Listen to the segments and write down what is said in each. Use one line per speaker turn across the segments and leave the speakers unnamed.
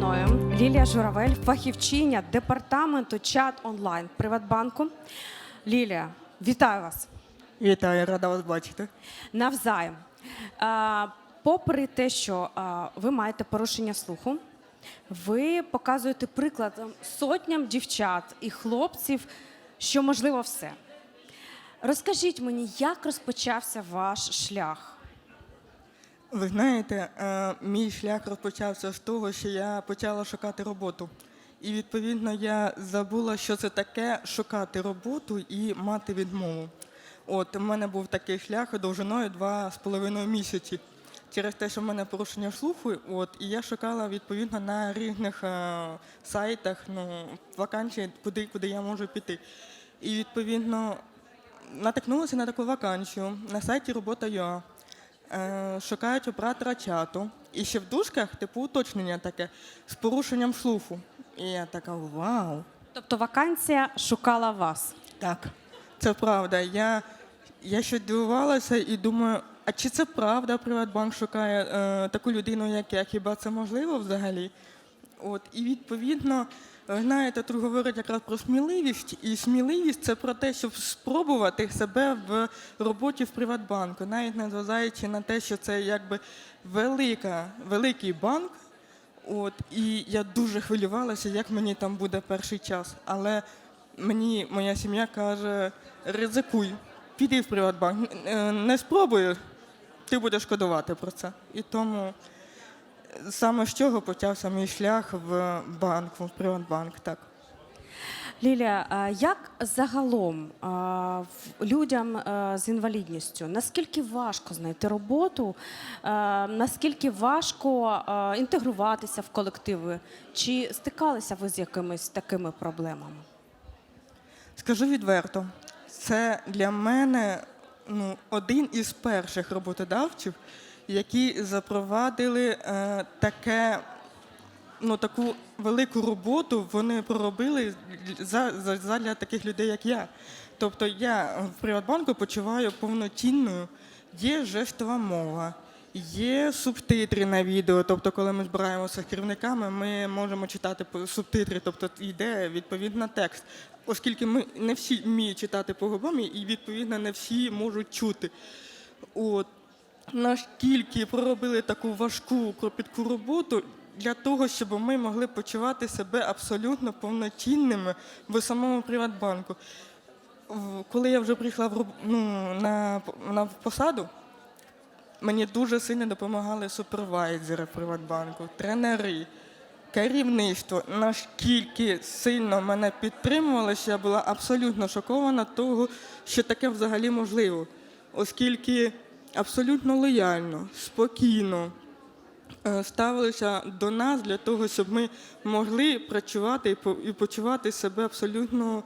мною Лілія Журавель, фахівчиня департаменту чат онлайн Приватбанку. Лілія, вітаю вас
Вітаю, рада вас бачити.
навзаєм. А, попри те, що а, ви маєте порушення слуху, ви показуєте приклад сотням дівчат і хлопців, що можливо все. Розкажіть мені, як розпочався ваш шлях?
Ви знаєте, е, мій шлях розпочався з того, що я почала шукати роботу. І відповідно я забула, що це таке шукати роботу і мати відмову. От у мене був такий шлях довжиною два з половиною місяці. Через те, що в мене порушення слуху, от і я шукала відповідно на різних е, сайтах ну, вакансії, куди, куди я можу піти. І відповідно натикнулася на таку вакансію на сайті робота.ua. Е, шукають оператора чату. І ще в дужках, типу, уточнення таке з порушенням слуху. І я така вау.
Тобто вакансія шукала вас.
Так, це правда. Я, я ще дивувалася і думаю, а чи це правда, Приватбанк шукає е, таку людину, як я? Хіба це можливо взагалі? От, і відповідно, знаєте, тут говорять якраз про сміливість, і сміливість це про те, щоб спробувати себе в роботі в Приватбанку, навіть не зважаючи на те, що це якби велика, великий банк. От, і я дуже хвилювалася, як мені там буде перший час. Але мені моя сім'я каже: ризикуй, піди в Приватбанк, Е, не спробуй, ти будеш шкодувати про це. І тому саме з чого почався мій шлях в банк, в Приватбанк. Так.
Лілія, як загалом людям з інвалідністю наскільки важко знайти роботу, наскільки важко інтегруватися в колективи? Чи стикалися ви з якимись такими проблемами?
Скажу відверто, це для мене ну, один із перших роботодавців, які запровадили е, таке, ну, таку велику роботу вони проробили за, за, задля таких людей, як я. Тобто я в Приватбанку почуваю повноцінною, є жестова мова. Є субтитри на відео, тобто, коли ми збираємося з керівниками, ми можемо читати субтитри, тобто йде відповідно текст. Оскільки ми не всі вміють читати по губам, і відповідно не всі можуть чути. От наскільки проробили таку важку кропітку роботу для того, щоб ми могли почувати себе абсолютно повноцінними в самому Приватбанку. Коли я вже прийшла в, ну, на, на посаду, Мені дуже сильно допомагали супервайзери Приватбанку, тренери, керівництво. Наскільки сильно мене підтримували, що я була абсолютно шокована того, що таке взагалі можливо. Оскільки абсолютно лояльно, спокійно е, ставилися до нас для того, щоб ми могли працювати і почувати себе абсолютно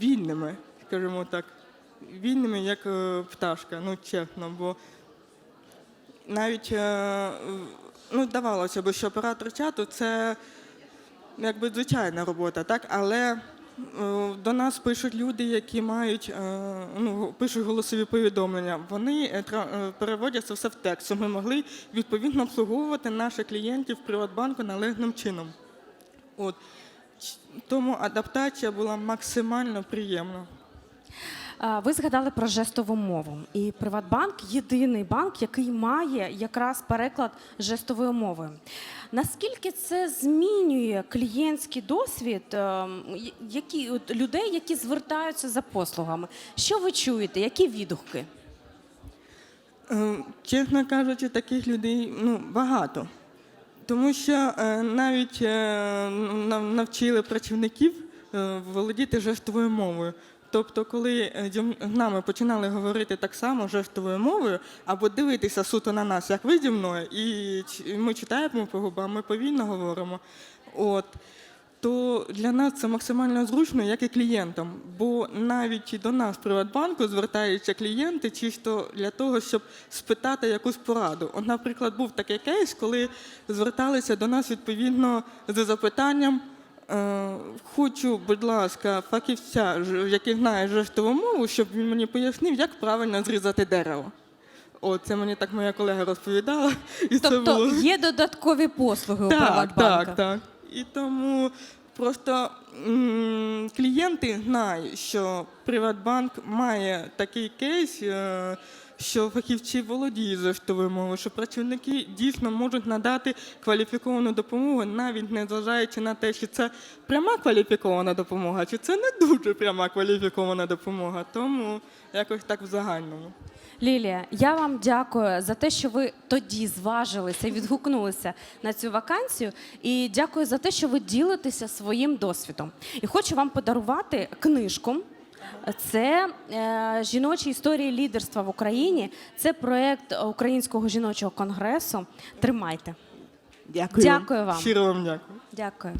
вільними, скажімо так. Вільними, як е, пташка, ну чесно, бо навіть е, ну, здавалося б, що оператор чату це якби звичайна робота, так? але до нас пишуть люди, які мають е, ну, пишуть голосові повідомлення. Вони е, е, переводять це все в текст, щоб ми могли відповідно обслуговувати наших клієнтів Приватбанку належним чином. От. Тому адаптація була максимально приємна.
Ви згадали про жестову мову. І Приватбанк єдиний банк, який має якраз переклад жестовою мовою. Наскільки це змінює клієнтський досвід ем, які, от, людей, які звертаються за послугами? Що ви чуєте? Які відгуки?
Е, Чесно кажучи, таких людей ну, багато. Тому що е, навіть е, навчили працівників володіти жестовою мовою. Тобто, коли е, з нами починали говорити так само жестовою мовою, або дивитися суто на нас, як ви зі мною, і ми читаємо по губам, ми повільно говоримо. От, то для нас це максимально зручно, як і клієнтам. Бо навіть до нас Приватбанку звертаються клієнти чисто для того, щоб спитати якусь пораду. От, наприклад, був такий кейс, коли зверталися до нас відповідно з запитанням. Е, Хочу, будь ласка, фахівця, який знає жестову мову, щоб він мені пояснив, як правильно зрізати дерево. О, це мені так моя колега розповідала. І це
Тобто
було...
є додаткові послуги у
так,
Приватбанка?
так, так. І тому просто м, клієнти знають, що Приватбанк має такий кейс, е, що фахівці володіють жестовою мовою, що працівники дійсно можуть надати кваліфіковану допомогу, навіть не зважаючи на те, чи це пряма кваліфікована допомога, чи це не дуже пряма кваліфікована допомога. Тому якось так в загальному.
Лілія, я вам дякую за те, що ви тоді зважилися і відгукнулися на цю вакансію. І дякую за те, що ви ділитеся своїм досвідом. І хочу вам подарувати книжку. Це е, жіночі історії лідерства в Україні. Це проект Українського жіночого конгресу. Тримайте.
Дякую.
Дякую вам.
Щиро вам дякую.
Дякую.